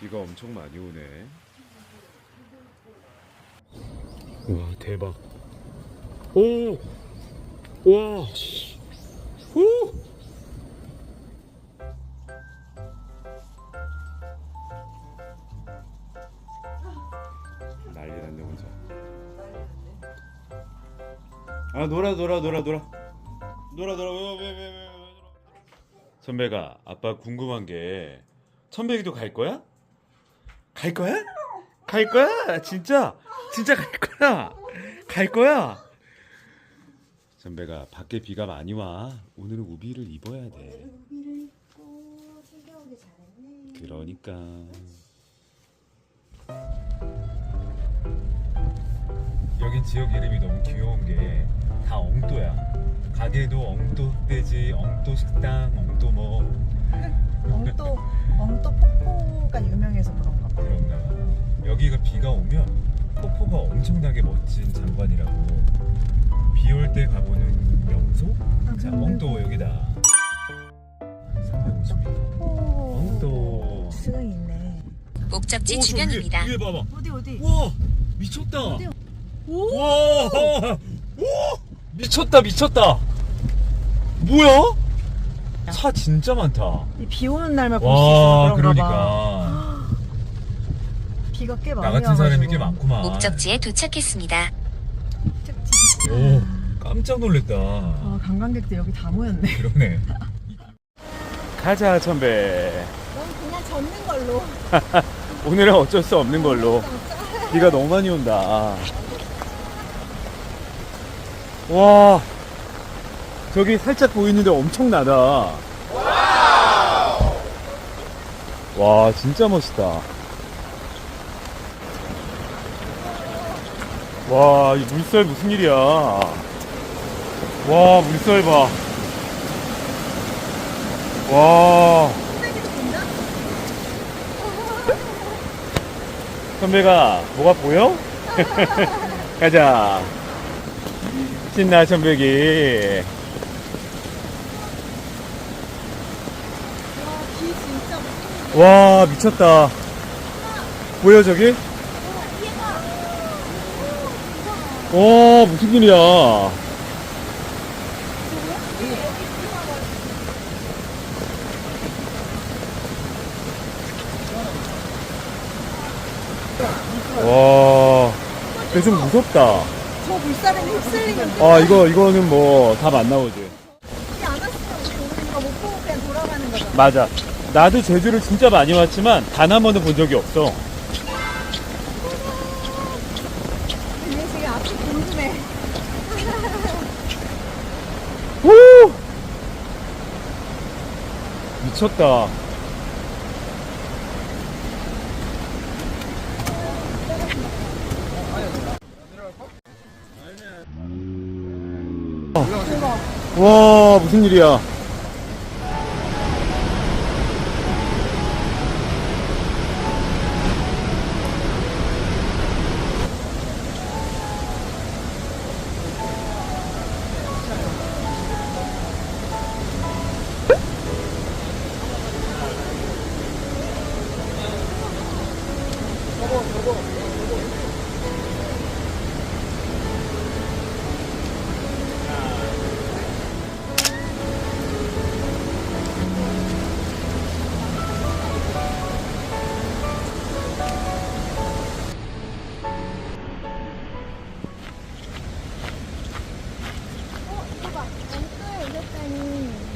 비가 엄청 많이 오네. 와 대박. 오. 와. 오. 난리 났네 혼자. 아 놀아 놀아 놀아 놀아. 놀아 놀아 왜왜왜 왜왜왜 선배가 아빠 궁금한 게 천백이도 갈 거야? 갈 거야? 갈 거야? 진짜? 진짜 갈 거야? 갈 거야? 선배가 밖에 비가 많이 와. 오늘은 우비를 입어야 돼. 우비를 입고 챙겨오길 잘했네. 그러니까. 여긴 지역 이름이 너무 귀여운 게 다 엉또야. 가게도 엉또돼지, 엉또식당, 엉또뭐 여기가 비가 오면 폭포가 엄청나게 멋진 장관이라고 비 올 때 가보는 명소? 자, 엉또 여기다 350m 오. 엉또 수영이 있네. 목적지 주변입니다. 위에, 봐봐 어디 어디? 와 미쳤다 어디? 오. 와, 와 미쳤다 미쳤다 뭐야? 차 진짜 많다 비 오는 날만 볼수와 있어 그런가 봐. 비가 꽤나 많이 같은 사람이 와가지고. 꽤 많구만 목적지에 도착했습니다. 특집. 오 깜짝 놀랬다 아, 관광객들 여기 다 모였네. 그러네 가자 천배 넌 그냥 젖는 걸로. 오늘은 어쩔 수 없는 걸로 비가 너무 많이 온다 와 저기 살짝 보이는데 엄청나다 와 진짜 멋있다 와 이 물살 무슨 일이야 와 물살 봐 와 선배가 뭐가 보여? 가자. 신나 천백이. 와 미쳤다. 보여 저기? 어 무슨 일이야? 와, 근데 좀 무섭다. 저 물살에 휩쓸리면 아 이거 이거는 뭐 답 안 나오지. 비안 왔으면 우리 이거 못 보고 그냥 돌아가는 거잖아. 맞아. 나도 제주를 진짜 많이 왔지만 단 한 번도 본 적이 없어. 궁금해. 오! 미쳤다. 와, 무슨 일이야.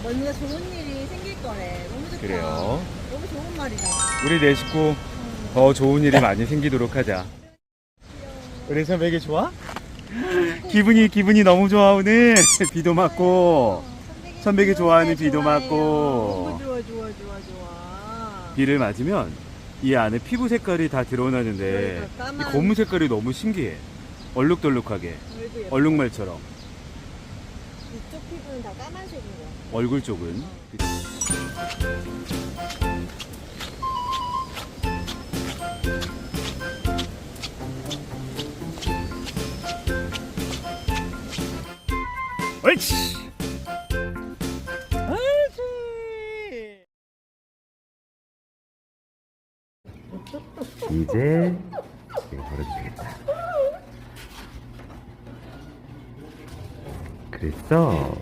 뭔가 좋은 일이 생길 거래. 너무 좋다. 그래요. 너무 좋은 말이다. 우리 내 식구 더 좋은 일이 많이 생기도록 하자. 우리 선배기 좋아? 기분이 기분이 너무 좋아 오늘 비도 맞고 선배기 좋아하는 비도 맞고. 너무 좋아 좋아 좋아 좋아. 비를 맞으면 이 안에 피부 색깔이 다 드러나는데 그러니까 이 까만- 검은 색깔이 너무 신기해. 얼룩덜룩하게 얼굴 예뻐. 얼룩말처럼 이쪽 피부는 다 까만색이야. 얼굴 쪽은 옳지 옳지 이제 이거 버려도 되겠다. 그랬어.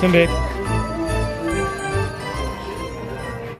선배